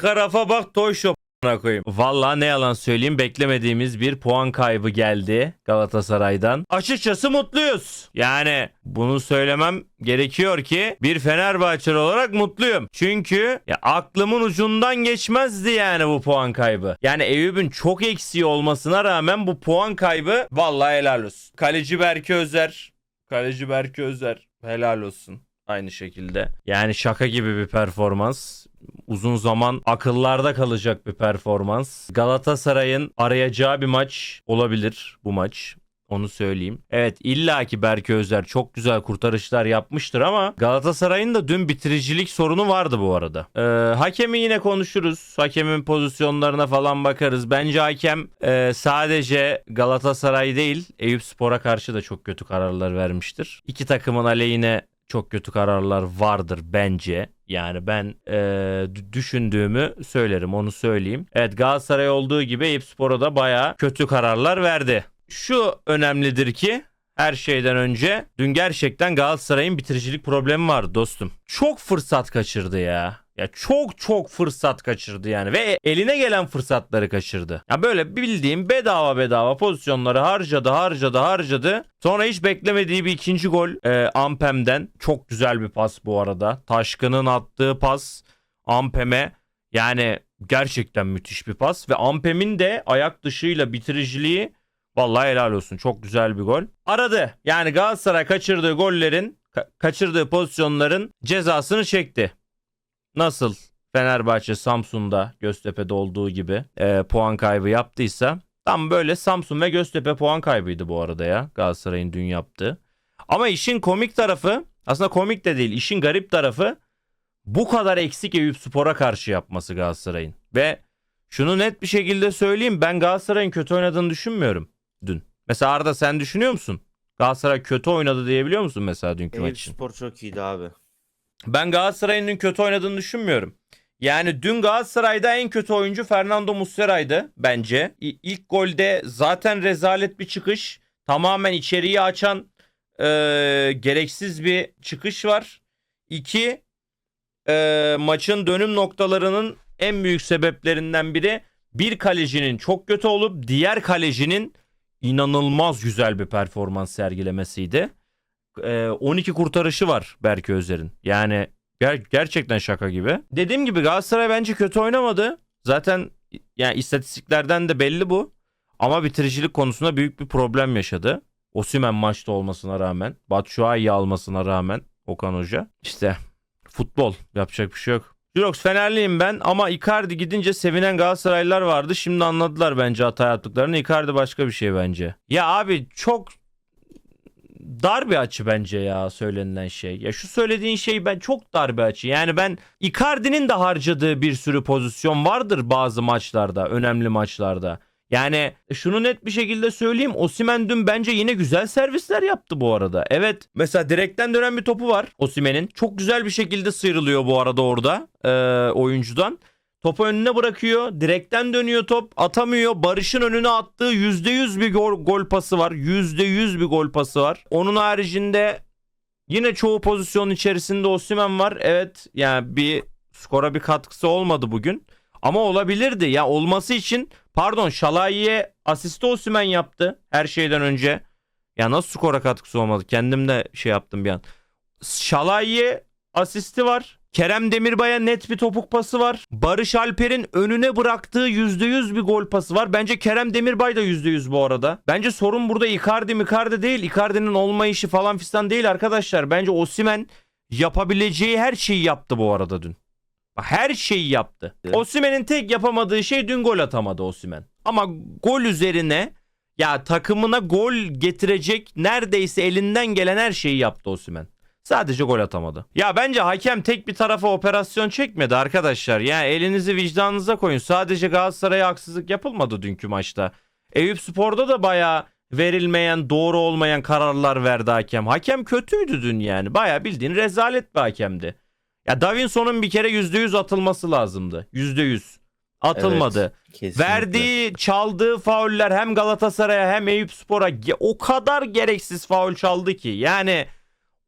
Arka rafa bak Toy Shop koyayım. Valla ne yalan söyleyeyim beklemediğimiz bir puan kaybı geldi Galatasaray'dan. Açıkçası mutluyuz. Yani bunu söylemem gerekiyor ki bir Fenerbahçeli olarak mutluyum. Çünkü ya aklımın ucundan geçmezdi yani bu puan kaybı. Yani Eyüp'ün çok eksiği olmasına rağmen bu puan kaybı vallahi helal olsun. Kaleci Berke Özer. Kaleci Berke Özer. Helal olsun. Aynı şekilde. Yani şaka gibi bir performans. Uzun zaman akıllarda kalacak bir performans. Galatasaray'ın arayacağı bir maç olabilir bu maç. Onu söyleyeyim. Evet illaki Berke Özer çok güzel kurtarışlar yapmıştır ama Galatasaray'ın da dün bitiricilik sorunu vardı bu arada. Ee, hakemi yine konuşuruz. Hakemin pozisyonlarına falan bakarız. Bence hakem e, sadece Galatasaray değil Eyüp Spor'a karşı da çok kötü kararlar vermiştir. İki takımın aleyhine çok kötü kararlar vardır bence. Yani ben e, düşündüğümü söylerim onu söyleyeyim. Evet Galatasaray olduğu gibi Eyüp Spor'a da baya kötü kararlar verdi. Şu önemlidir ki her şeyden önce dün gerçekten Galatasaray'ın bitiricilik problemi var dostum. Çok fırsat kaçırdı ya. Ya çok çok fırsat kaçırdı yani ve eline gelen fırsatları kaçırdı. Ya böyle bildiğim bedava bedava pozisyonları harcadı harcadı harcadı. Sonra hiç beklemediği bir ikinci gol e, Ampem'den. Çok güzel bir pas bu arada. Taşkın'ın attığı pas Ampem'e yani gerçekten müthiş bir pas ve Ampem'in de ayak dışıyla bitiriciliği Vallahi helal olsun. Çok güzel bir gol. Aradı. Yani Galatasaray kaçırdığı gollerin, ka- kaçırdığı pozisyonların cezasını çekti. Nasıl Fenerbahçe Samsun'da Göztepe'de olduğu gibi e, puan kaybı yaptıysa tam böyle Samsun ve Göztepe puan kaybıydı bu arada ya Galatasaray'ın dün yaptığı. Ama işin komik tarafı aslında komik de değil işin garip tarafı bu kadar eksik Eyüp Spor'a karşı yapması Galatasaray'ın. Ve şunu net bir şekilde söyleyeyim ben Galatasaray'ın kötü oynadığını düşünmüyorum dün. Mesela Arda sen düşünüyor musun? Galatasaray kötü oynadı diyebiliyor musun mesela dünkü maç Eyüp için? Spor çok iyiydi abi. Ben Galatasaray'ın kötü oynadığını düşünmüyorum. Yani dün Galatasaray'da en kötü oyuncu Fernando Muslera'ydı bence. İlk golde zaten rezalet bir çıkış. Tamamen içeriği açan e, gereksiz bir çıkış var. İki, e, maçın dönüm noktalarının en büyük sebeplerinden biri bir kalecinin çok kötü olup diğer kalecinin inanılmaz güzel bir performans sergilemesiydi. E, 12 kurtarışı var Berke Özer'in. Yani ger- gerçekten şaka gibi. Dediğim gibi Galatasaray bence kötü oynamadı. Zaten yani istatistiklerden de belli bu. Ama bitiricilik konusunda büyük bir problem yaşadı. Osimhen maçta olmasına rağmen, Batshuayi almasına rağmen Okan Hoca. İşte futbol yapacak bir şey yok. Jurox Fenerliyim ben ama Icardi gidince sevinen Galatasaraylılar vardı. Şimdi anladılar bence hata yaptıklarını. Icardi başka bir şey bence. Ya abi çok dar bir açı bence ya söylenilen şey. Ya şu söylediğin şey ben çok dar bir açı. Yani ben Icardi'nin de harcadığı bir sürü pozisyon vardır bazı maçlarda, önemli maçlarda. Yani şunu net bir şekilde söyleyeyim. Osimen dün bence yine güzel servisler yaptı bu arada. Evet mesela direkten dönen bir topu var Osimen'in. Çok güzel bir şekilde sıyrılıyor bu arada orada e, oyuncudan. Topu önüne bırakıyor. Direkten dönüyor top. Atamıyor. Barış'ın önüne attığı %100 bir gol, gol pası var. %100 bir gol pası var. Onun haricinde yine çoğu pozisyon içerisinde Osimhen var. Evet yani bir skora bir katkısı olmadı bugün. Ama olabilirdi. Ya olması için pardon Şalayi'ye asisti Osimhen yaptı her şeyden önce. Ya nasıl skora katkısı olmadı? Kendim de şey yaptım bir an. Şalayi'ye asisti var. Kerem Demirbay'a net bir topuk pası var. Barış Alper'in önüne bıraktığı %100 bir gol pası var. Bence Kerem Demirbay da %100 bu arada. Bence sorun burada Icardi Mikardi değil. Icardi'nin olmayışı falan fistan değil arkadaşlar. Bence Osimen yapabileceği her şeyi yaptı bu arada dün. Her şeyi yaptı. Evet. Osimhen'in tek yapamadığı şey dün gol atamadı Osimhen. Ama gol üzerine ya takımına gol getirecek neredeyse elinden gelen her şeyi yaptı Osimhen. Sadece gol atamadı. Ya bence hakem tek bir tarafa operasyon çekmedi arkadaşlar. Ya elinizi vicdanınıza koyun. Sadece Galatasaray'a haksızlık yapılmadı dünkü maçta. Eyüp Spor'da da bayağı verilmeyen, doğru olmayan kararlar verdi hakem. Hakem kötüydü dün yani. Bayağı bildiğin rezalet bir hakemdi. Ya Davinson'un bir kere %100 atılması lazımdı. %100. Atılmadı. Kesinlikle. Verdiği, çaldığı fauller hem Galatasaray'a hem Eyüp Spor'a o kadar gereksiz faul çaldı ki. Yani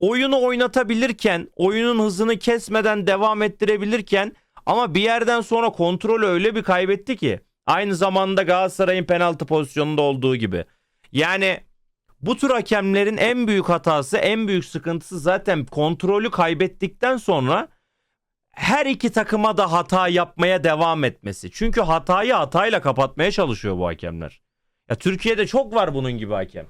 oyunu oynatabilirken, oyunun hızını kesmeden devam ettirebilirken Ama bir yerden sonra kontrolü öyle bir kaybetti ki. Aynı zamanda Galatasaray'ın penaltı pozisyonunda olduğu gibi. Yani bu tür hakemlerin en büyük hatası, en büyük sıkıntısı zaten kontrolü kaybettikten sonra her iki takıma da hata yapmaya devam etmesi. Çünkü hatayı hatayla kapatmaya çalışıyor bu hakemler. Ya Türkiye'de çok var bunun gibi hakem.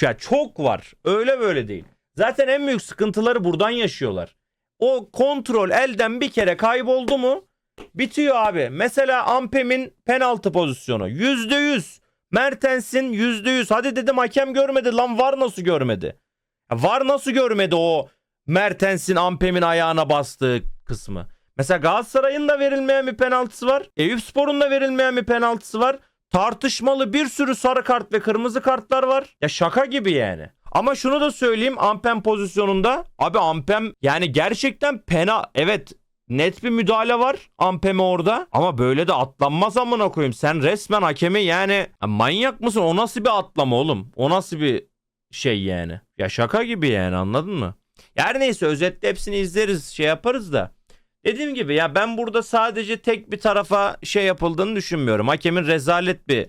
Ya çok var. Öyle böyle değil. Zaten en büyük sıkıntıları buradan yaşıyorlar. O kontrol elden bir kere kayboldu mu bitiyor abi. Mesela Ampem'in penaltı pozisyonu %100. Mertens'in %100. Hadi dedim hakem görmedi lan var nasıl görmedi? Var nasıl görmedi o Mertens'in Ampem'in ayağına bastığı kısmı. Mesela Galatasaray'ın da verilmeyen bir penaltısı var. Eyüpspor'un da verilmeyen bir penaltısı var. Tartışmalı bir sürü sarı kart ve kırmızı kartlar var. Ya şaka gibi yani. Ama şunu da söyleyeyim Ampem pozisyonunda. Abi Ampem yani gerçekten pena. Evet net bir müdahale var Ampem'e orada. Ama böyle de atlanmaz amına koyayım. Sen resmen hakemi yani Ya manyak mısın? O nasıl bir atlama oğlum? O nasıl bir şey yani? Ya şaka gibi yani anladın mı? Her neyse özetle hepsini izleriz şey yaparız da. Dediğim gibi ya ben burada sadece tek bir tarafa şey yapıldığını düşünmüyorum. Hakemin rezalet bir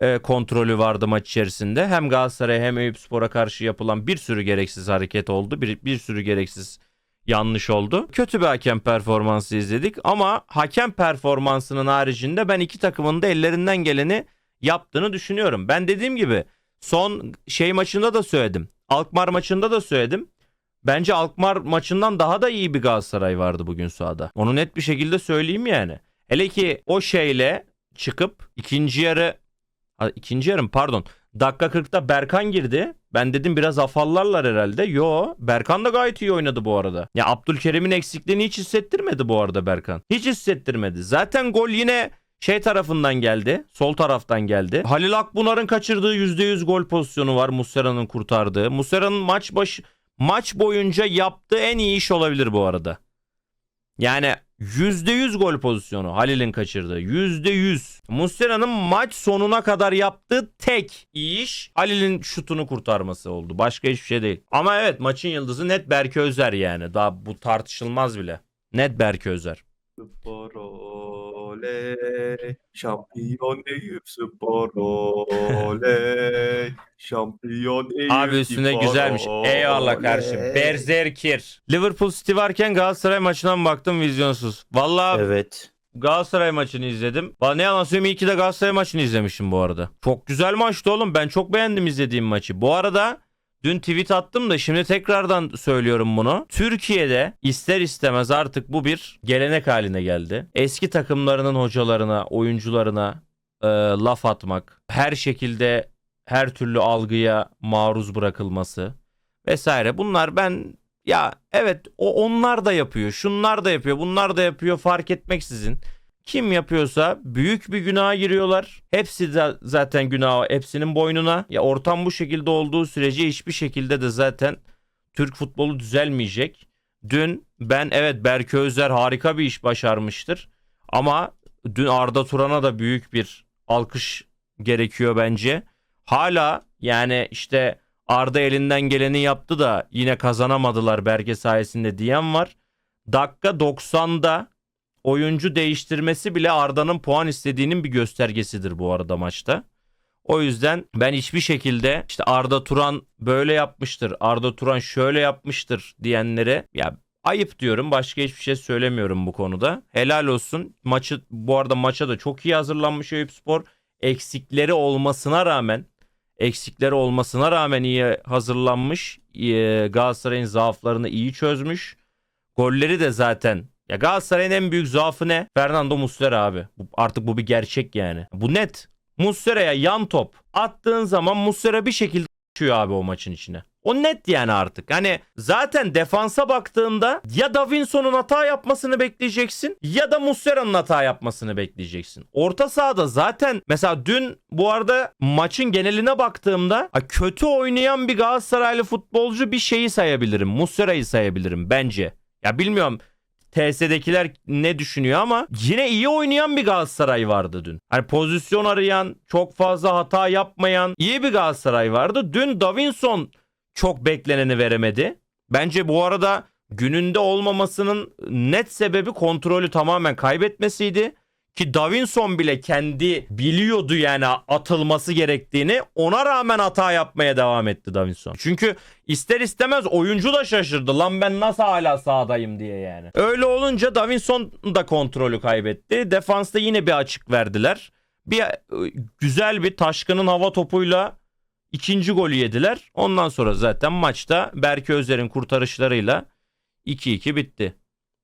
e, kontrolü vardı maç içerisinde. Hem Galatasaray hem Eyüpspor'a karşı yapılan bir sürü gereksiz hareket oldu. Bir, bir sürü gereksiz yanlış oldu. Kötü bir hakem performansı izledik ama hakem performansının haricinde ben iki takımın da ellerinden geleni yaptığını düşünüyorum. Ben dediğim gibi son şey maçında da söyledim. Alkmaar maçında da söyledim. Bence Alkmaar maçından daha da iyi bir Galatasaray vardı bugün sahada. Onu net bir şekilde söyleyeyim yani. Hele ki o şeyle çıkıp ikinci yarı ikinci yarım pardon. Dakika 40'ta Berkan girdi. Ben dedim biraz afallarlar herhalde. Yo Berkan da gayet iyi oynadı bu arada. Ya Abdülkerim'in eksikliğini hiç hissettirmedi bu arada Berkan. Hiç hissettirmedi. Zaten gol yine şey tarafından geldi. Sol taraftan geldi. Halil Akbunar'ın kaçırdığı %100 gol pozisyonu var. Muslera'nın kurtardığı. Muslera'nın maç başı maç boyunca yaptığı en iyi iş olabilir bu arada. Yani %100 gol pozisyonu Halil'in kaçırdığı. %100. Muslera'nın maç sonuna kadar yaptığı tek iyi iş Halil'in şutunu kurtarması oldu. Başka hiçbir şey değil. Ama evet maçın yıldızı net Berke Özer yani. Daha bu tartışılmaz bile. Net Berke Özer. Spor oley, şampiyon Eyüp Spor oley, şampiyon Eyüp Abi üstüne Spor güzelmiş. Eyvallah kardeşim. oley. Berzerkir. Liverpool City varken Galatasaray maçından baktım vizyonsuz. Vallahi Evet. Galatasaray maçını izledim. Bana ne yalan söyleyeyim iyi ki de Galatasaray maçını izlemişim bu arada. Çok güzel maçtı oğlum. Ben çok beğendim izlediğim maçı. Bu arada dün tweet attım da şimdi tekrardan söylüyorum bunu. Türkiye'de ister istemez artık bu bir gelenek haline geldi. Eski takımlarının hocalarına, oyuncularına e, laf atmak, her şekilde her türlü algıya maruz bırakılması vesaire. Bunlar ben ya evet o onlar da yapıyor. Şunlar da yapıyor. Bunlar da yapıyor fark etmeksizin. Kim yapıyorsa büyük bir günaha giriyorlar. Hepsi de zaten günah hepsinin boynuna. Ya ortam bu şekilde olduğu sürece hiçbir şekilde de zaten Türk futbolu düzelmeyecek. Dün ben evet Berke Özer harika bir iş başarmıştır. Ama dün Arda Turan'a da büyük bir alkış gerekiyor bence. Hala yani işte Arda elinden geleni yaptı da yine kazanamadılar Berke sayesinde diyen var. Dakika 90'da oyuncu değiştirmesi bile Arda'nın puan istediğinin bir göstergesidir bu arada maçta. O yüzden ben hiçbir şekilde işte Arda Turan böyle yapmıştır, Arda Turan şöyle yapmıştır diyenlere ya ayıp diyorum. Başka hiçbir şey söylemiyorum bu konuda. Helal olsun. Maçı bu arada maça da çok iyi hazırlanmış Eyüpspor. Eksikleri olmasına rağmen eksikleri olmasına rağmen iyi hazırlanmış. Ee, Galatasaray'ın zaaflarını iyi çözmüş. Golleri de zaten ya Galatasaray'ın en büyük zaafı ne? Fernando Muslera abi. Artık bu bir gerçek yani. Bu net. Muslera'ya yan top attığın zaman Muslera bir şekilde düşüyor abi o maçın içine. O net yani artık. Hani zaten defansa baktığında ya Davinson'un hata yapmasını bekleyeceksin ya da Muslera'nın hata yapmasını bekleyeceksin. Orta sahada zaten mesela dün bu arada maçın geneline baktığımda kötü oynayan bir Galatasaraylı futbolcu bir şeyi sayabilirim. Muslera'yı sayabilirim bence. Ya bilmiyorum TS'dekiler ne düşünüyor ama yine iyi oynayan bir Galatasaray vardı dün. Hani pozisyon arayan, çok fazla hata yapmayan iyi bir Galatasaray vardı. Dün Davinson çok bekleneni veremedi. Bence bu arada gününde olmamasının net sebebi kontrolü tamamen kaybetmesiydi. Ki Davinson bile kendi biliyordu yani atılması gerektiğini. Ona rağmen hata yapmaya devam etti Davinson. Çünkü ister istemez oyuncu da şaşırdı. Lan ben nasıl hala sahadayım diye yani. Öyle olunca Davinson da kontrolü kaybetti. Defansta yine bir açık verdiler. Bir e, güzel bir Taşkın'ın hava topuyla ikinci golü yediler. Ondan sonra zaten maçta Berke Özer'in kurtarışlarıyla 2-2 bitti.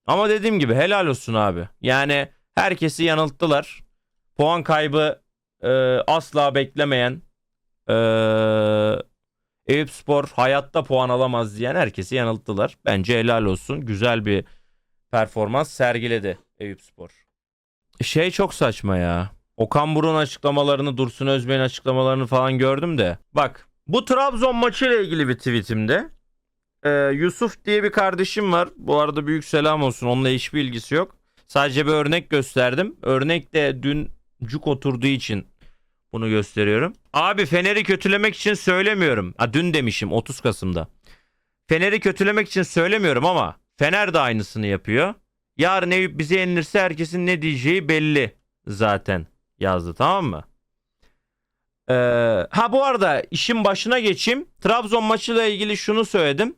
Ama dediğim gibi helal olsun abi. Yani herkesi yanılttılar. Puan kaybı e, asla beklemeyen e, Eyüp Spor hayatta puan alamaz diyen herkesi yanılttılar. Bence helal olsun. Güzel bir performans sergiledi Eyüp Spor. Şey çok saçma ya. Okan Buruk'un açıklamalarını, Dursun Özbey'in açıklamalarını falan gördüm de. Bak bu Trabzon maçıyla ilgili bir tweetimde e, Yusuf diye bir kardeşim var. Bu arada büyük selam olsun. Onunla hiçbir ilgisi yok. Sadece bir örnek gösterdim. Örnek de dün cuk oturduğu için bunu gösteriyorum. Abi Fener'i kötülemek için söylemiyorum. Ha, dün demişim 30 Kasım'da. Fener'i kötülemek için söylemiyorum ama Fener de aynısını yapıyor. Yarın Eyüp bize yenilirse herkesin ne diyeceği belli zaten yazdı tamam mı? Ee, ha bu arada işin başına geçeyim. Trabzon maçıyla ilgili şunu söyledim.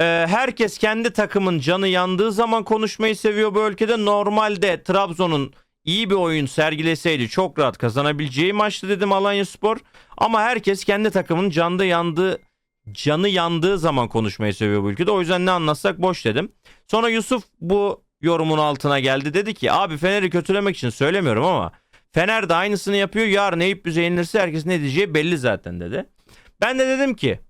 Ee, herkes kendi takımın canı yandığı zaman konuşmayı seviyor bu ülkede. Normalde Trabzon'un iyi bir oyun sergileseydi çok rahat kazanabileceği maçtı dedim Alanya Spor. Ama herkes kendi takımın canı yandığı canı yandığı zaman konuşmayı seviyor bu ülkede. O yüzden ne anlatsak boş dedim. Sonra Yusuf bu yorumun altına geldi. Dedi ki abi Fener'i kötülemek için söylemiyorum ama Fener de aynısını yapıyor. Yarın Eyüp bize yenilirse herkes ne diyeceği belli zaten dedi. Ben de dedim ki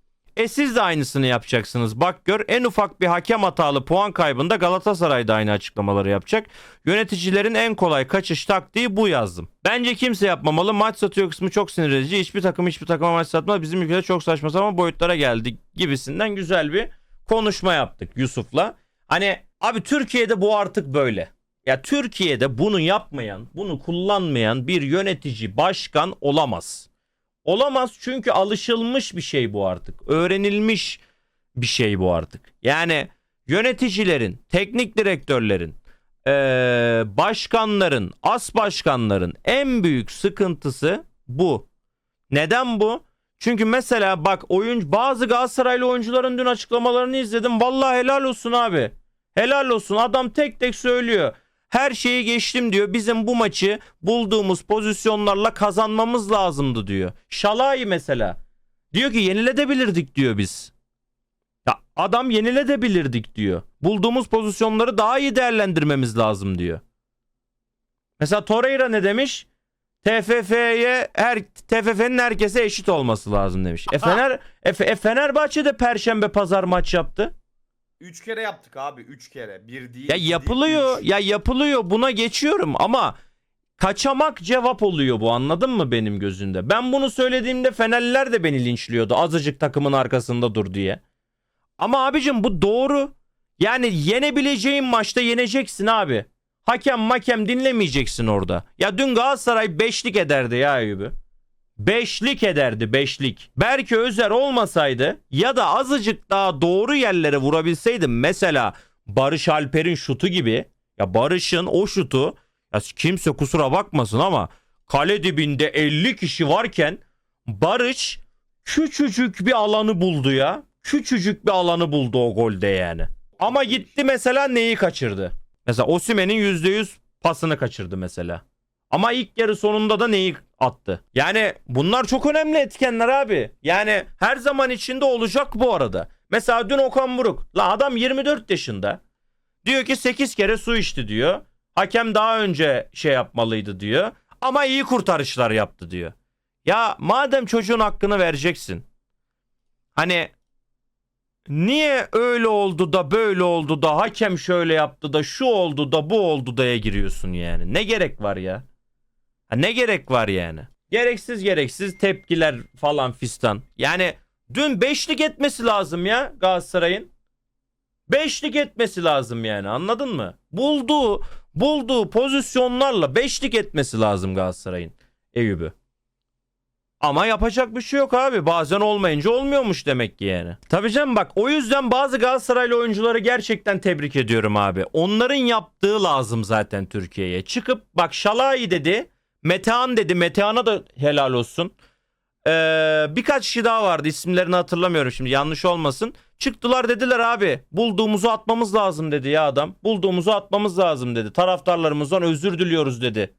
e siz de aynısını yapacaksınız. Bak gör en ufak bir hakem hatalı puan kaybında Galatasaray da aynı açıklamaları yapacak. Yöneticilerin en kolay kaçış taktiği bu yazdım. Bence kimse yapmamalı. Maç satıyor kısmı çok sinir edici. Hiçbir takım hiçbir takıma maç satmaz. Bizim ülkede çok saçma sapan boyutlara geldi gibisinden güzel bir konuşma yaptık Yusuf'la. Hani abi Türkiye'de bu artık böyle. Ya Türkiye'de bunu yapmayan, bunu kullanmayan bir yönetici, başkan olamaz. Olamaz çünkü alışılmış bir şey bu artık. Öğrenilmiş bir şey bu artık. Yani yöneticilerin, teknik direktörlerin, başkanların, as başkanların en büyük sıkıntısı bu. Neden bu? Çünkü mesela bak oyuncu bazı Galatasaraylı oyuncuların dün açıklamalarını izledim. Vallahi helal olsun abi. Helal olsun. Adam tek tek söylüyor. Her şeyi geçtim diyor. Bizim bu maçı bulduğumuz pozisyonlarla kazanmamız lazımdı diyor. Şalay mesela. Diyor ki yeniledebilirdik diyor biz. Ya adam yeniledebilirdik diyor. Bulduğumuz pozisyonları daha iyi değerlendirmemiz lazım diyor. Mesela Torreira ne demiş? TFF'ye her TFF'nin herkese eşit olması lazım demiş. E Fener e, e Fenerbahçe de perşembe pazar maç yaptı. Üç kere yaptık abi. Üç kere. Bir değil. Ya iki değil, yapılıyor, üç. ya yapılıyor. Buna geçiyorum ama kaçamak cevap oluyor bu anladın mı benim gözümde? Ben bunu söylediğimde Fenerliler de beni linçliyordu. Azıcık takımın arkasında dur diye. Ama abicim bu doğru. Yani yenebileceğin maçta yeneceksin abi. Hakem makem dinlemeyeceksin orada. Ya dün Galatasaray beşlik ederdi ya Eyüp'ü. Beşlik ederdi beşlik. Belki Özer olmasaydı ya da azıcık daha doğru yerlere vurabilseydim mesela Barış Alper'in şutu gibi ya Barış'ın o şutu ya kimse kusura bakmasın ama kale dibinde 50 kişi varken Barış küçücük bir alanı buldu ya. Küçücük bir alanı buldu o golde yani. Ama gitti mesela neyi kaçırdı? Mesela Osimhen'in %100 pasını kaçırdı mesela. Ama ilk yarı sonunda da neyi attı? Yani bunlar çok önemli etkenler abi. Yani her zaman içinde olacak bu arada. Mesela dün Okan Buruk. La adam 24 yaşında. Diyor ki 8 kere su içti diyor. Hakem daha önce şey yapmalıydı diyor. Ama iyi kurtarışlar yaptı diyor. Ya madem çocuğun hakkını vereceksin. Hani niye öyle oldu da böyle oldu da hakem şöyle yaptı da şu oldu da bu oldu da'ya giriyorsun yani. Ne gerek var ya? Ha, ne gerek var yani? Gereksiz gereksiz tepkiler falan fistan. Yani dün beşlik etmesi lazım ya Galatasaray'ın. Beşlik etmesi lazım yani anladın mı? Bulduğu bulduğu pozisyonlarla beşlik etmesi lazım Galatasaray'ın Eyüp'ü. Ama yapacak bir şey yok abi. Bazen olmayınca olmuyormuş demek ki yani. Tabii canım bak o yüzden bazı Galatasaraylı oyuncuları gerçekten tebrik ediyorum abi. Onların yaptığı lazım zaten Türkiye'ye. Çıkıp bak Şalai dedi. Metehan dedi. Metehan'a da helal olsun. Ee, birkaç kişi daha vardı. İsimlerini hatırlamıyorum şimdi. Yanlış olmasın. Çıktılar dediler abi. Bulduğumuzu atmamız lazım dedi ya adam. Bulduğumuzu atmamız lazım dedi. Taraftarlarımızdan özür diliyoruz dedi.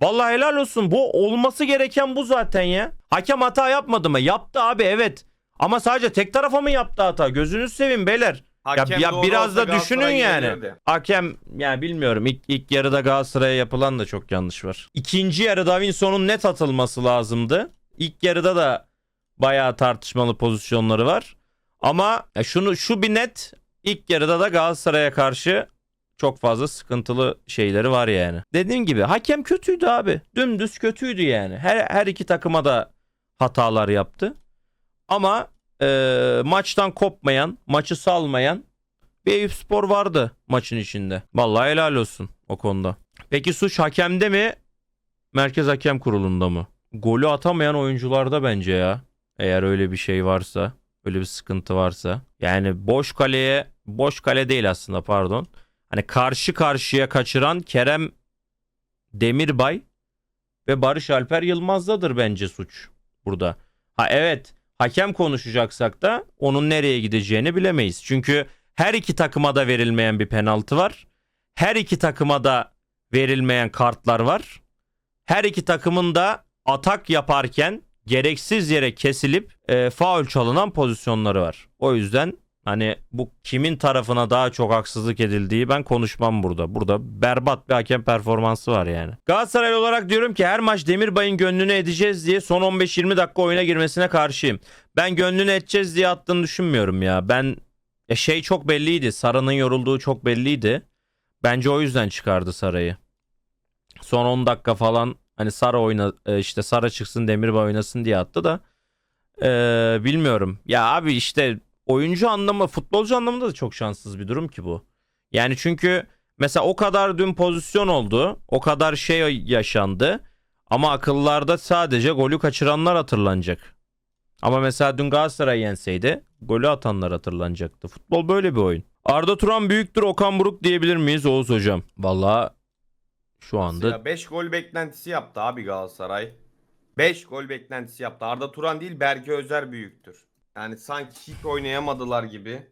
Vallahi helal olsun. Bu olması gereken bu zaten ya. Hakem hata yapmadı mı? Yaptı abi evet. Ama sadece tek tarafa mı yaptı hata? Gözünüz seveyim beyler. Hakem ya doğru biraz olsa da Galatasaray düşünün yani. yenilirdi. Hakem yani bilmiyorum ilk, ilk yarıda Galatasaray'a yapılan da çok yanlış var. İkinci yarı Davinson'un net atılması lazımdı. İlk yarıda da bayağı tartışmalı pozisyonları var. Ama ya şunu şu bir net ilk yarıda da Galatasaray'a karşı çok fazla sıkıntılı şeyleri var yani. Dediğim gibi hakem kötüydü abi. Dümdüz kötüydü yani. Her, her iki takıma da hatalar yaptı. Ama e, maçtan kopmayan, maçı salmayan bir Eyüp Spor vardı maçın içinde. Vallahi helal olsun o konuda. Peki suç hakemde mi? Merkez Hakem Kurulu'nda mı? Golü atamayan oyuncularda bence ya. Eğer öyle bir şey varsa, öyle bir sıkıntı varsa. Yani boş kaleye, boş kale değil aslında pardon. Hani karşı karşıya kaçıran Kerem Demirbay ve Barış Alper Yılmaz'dadır bence suç burada. Ha evet hakem konuşacaksak da onun nereye gideceğini bilemeyiz. Çünkü her iki takıma da verilmeyen bir penaltı var. Her iki takıma da verilmeyen kartlar var. Her iki takımın da atak yaparken gereksiz yere kesilip e, faul çalınan pozisyonları var. O yüzden hani bu kimin tarafına daha çok haksızlık edildiği ben konuşmam burada. Burada berbat bir hakem performansı var yani. Galatasaray olarak diyorum ki her maç Demirbay'ın gönlünü edeceğiz diye son 15-20 dakika oyuna girmesine karşıyım. Ben gönlünü edeceğiz diye attığını düşünmüyorum ya. Ben e şey çok belliydi. Sara'nın yorulduğu çok belliydi. Bence o yüzden çıkardı Sara'yı. Son 10 dakika falan hani Sara oyna e, işte Sara çıksın Demirbay oynasın diye attı da e, bilmiyorum. Ya abi işte oyuncu anlamı futbolcu anlamında da çok şanssız bir durum ki bu. Yani çünkü mesela o kadar dün pozisyon oldu. O kadar şey yaşandı. Ama akıllarda sadece golü kaçıranlar hatırlanacak. Ama mesela dün Galatasaray yenseydi golü atanlar hatırlanacaktı. Futbol böyle bir oyun. Arda Turan büyüktür Okan Buruk diyebilir miyiz Oğuz hocam? Vallahi şu anda 5 gol beklentisi yaptı abi Galatasaray. 5 gol beklentisi yaptı. Arda Turan değil Berke Özer büyüktür. Yani sanki hiç oynayamadılar gibi.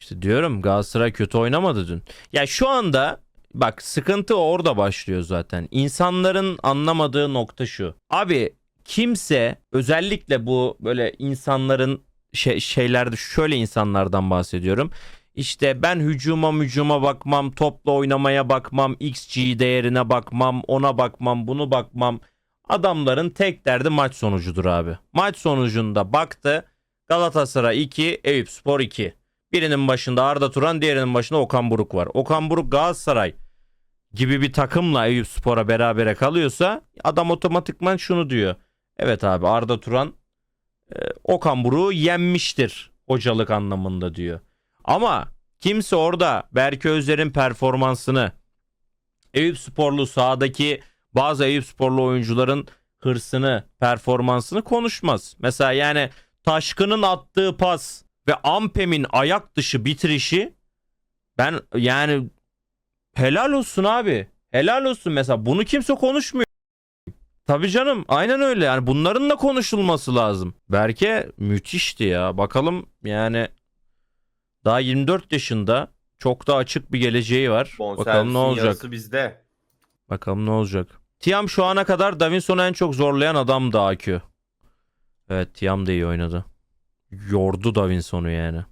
işte diyorum Galatasaray kötü oynamadı dün. Ya şu anda bak sıkıntı orada başlıyor zaten. İnsanların anlamadığı nokta şu. Abi kimse özellikle bu böyle insanların şey, şeylerde şöyle insanlardan bahsediyorum. İşte ben hücuma mücuma bakmam, topla oynamaya bakmam, XG değerine bakmam, ona bakmam, bunu bakmam. Adamların tek derdi maç sonucudur abi. Maç sonucunda baktı Galatasaray 2, Eyüpspor 2. Birinin başında Arda Turan, diğerinin başında Okan Buruk var. Okan Buruk Galatasaray gibi bir takımla Eyüpspor'a berabere kalıyorsa adam otomatikman şunu diyor. Evet abi Arda Turan e, Okan Buruk'u yenmiştir hocalık anlamında diyor. Ama kimse orada Berke Özer'in performansını Eyüp Sporlu sahadaki bazı Eyüp Sporlu oyuncuların hırsını, performansını konuşmaz. Mesela yani Taşkın'ın attığı pas ve Ampem'in ayak dışı bitirişi ben yani helal olsun abi. Helal olsun mesela bunu kimse konuşmuyor. Tabii canım aynen öyle yani bunların da konuşulması lazım. Berke müthişti ya bakalım yani daha 24 yaşında çok da açık bir geleceği var. Bakalım Bonservisin ne olacak. bizde. Bakalım ne olacak. Tiam şu ana kadar Davinson'u en çok zorlayan adamdı AQ. Evet Tiam da iyi oynadı. Yordu Davinson'u yani.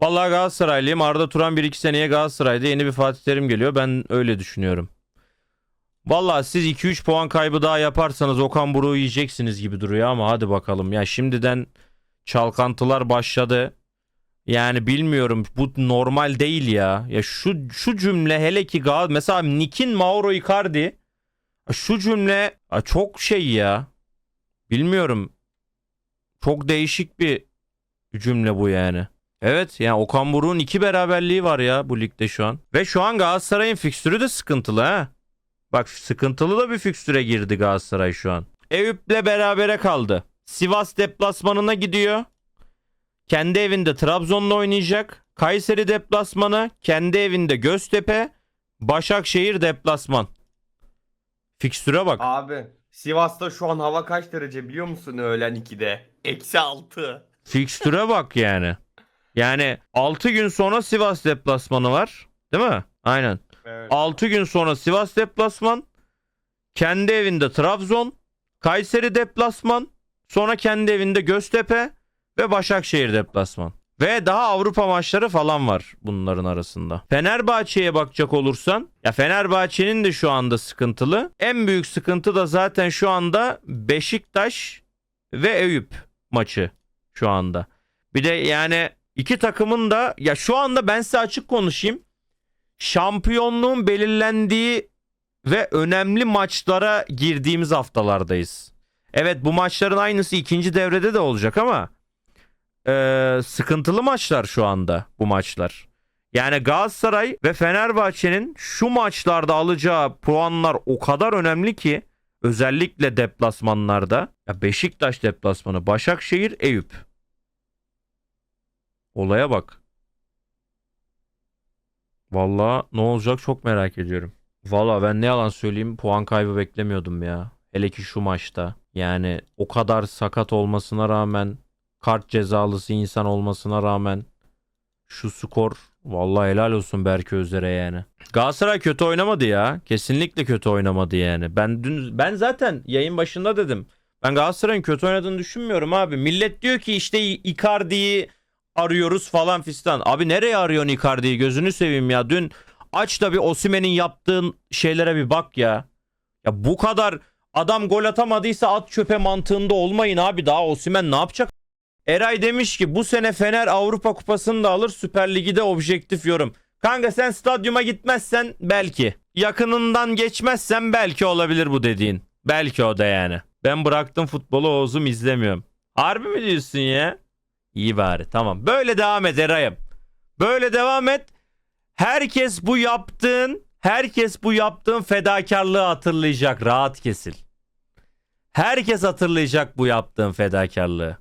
Vallahi Galatasaraylıyım. Arda Turan 1-2 seneye Galatasaray'da yeni bir Fatih Terim geliyor. Ben öyle düşünüyorum. Vallahi siz 2-3 puan kaybı daha yaparsanız Okan Buruk'u yiyeceksiniz gibi duruyor ama hadi bakalım. Ya şimdiden çalkantılar başladı. Yani bilmiyorum bu normal değil ya. Ya şu şu cümle hele ki Gal mesela Nick'in Mauro Icardi şu cümle çok şey ya. Bilmiyorum. Çok değişik bir cümle bu yani. Evet yani Okan Buruk'un iki beraberliği var ya bu ligde şu an. Ve şu an Galatasaray'ın fikstürü de sıkıntılı ha. Bak sıkıntılı da bir fikstüre girdi Galatasaray şu an. Eyüp'le berabere kaldı. Sivas deplasmanına gidiyor. Kendi evinde Trabzon'la oynayacak. Kayseri deplasmanı, kendi evinde Göztepe, Başakşehir deplasman. Fikstüre bak. Abi Sivas'ta şu an hava kaç derece biliyor musun öğlen 2'de? Eksi 6. Fikstüre bak yani. Yani 6 gün sonra Sivas deplasmanı var. Değil mi? Aynen. Evet. 6 gün sonra Sivas deplasman. Kendi evinde Trabzon. Kayseri deplasman. Sonra kendi evinde Göztepe ve Başakşehir deplasman. Ve daha Avrupa maçları falan var bunların arasında. Fenerbahçe'ye bakacak olursan ya Fenerbahçe'nin de şu anda sıkıntılı. En büyük sıkıntı da zaten şu anda Beşiktaş ve Eyüp maçı şu anda. Bir de yani iki takımın da ya şu anda ben size açık konuşayım şampiyonluğun belirlendiği ve önemli maçlara girdiğimiz haftalardayız. Evet bu maçların aynısı ikinci devrede de olacak ama eee, sıkıntılı maçlar şu anda bu maçlar. Yani Galatasaray ve Fenerbahçe'nin şu maçlarda alacağı puanlar o kadar önemli ki özellikle deplasmanlarda. Ya Beşiktaş deplasmanı, Başakşehir, Eyüp. Olaya bak. Vallahi ne olacak çok merak ediyorum. Vallahi ben ne yalan söyleyeyim puan kaybı beklemiyordum ya. Hele ki şu maçta. Yani o kadar sakat olmasına rağmen kart cezalısı insan olmasına rağmen şu skor vallahi helal olsun Berke Özer'e yani. Galatasaray kötü oynamadı ya. Kesinlikle kötü oynamadı yani. Ben dün ben zaten yayın başında dedim. Ben Galatasaray'ın kötü oynadığını düşünmüyorum abi. Millet diyor ki işte Icardi'yi arıyoruz falan fistan. Abi nereye arıyorsun Icardi'yi gözünü seveyim ya. Dün aç da bir Osimhen'in yaptığın şeylere bir bak ya. Ya bu kadar adam gol atamadıysa at çöpe mantığında olmayın abi. Daha Osimhen ne yapacak? Eray demiş ki bu sene Fener Avrupa Kupası'nı da alır Süper Ligi de objektif yorum. Kanka sen stadyuma gitmezsen belki. Yakınından geçmezsen belki olabilir bu dediğin. Belki o da yani. Ben bıraktım futbolu Oğuz'um izlemiyorum. Harbi mi diyorsun ya? İyi bari tamam. Böyle devam et Eray'ım. Böyle devam et. Herkes bu yaptığın, herkes bu yaptığın fedakarlığı hatırlayacak. Rahat kesil. Herkes hatırlayacak bu yaptığın fedakarlığı.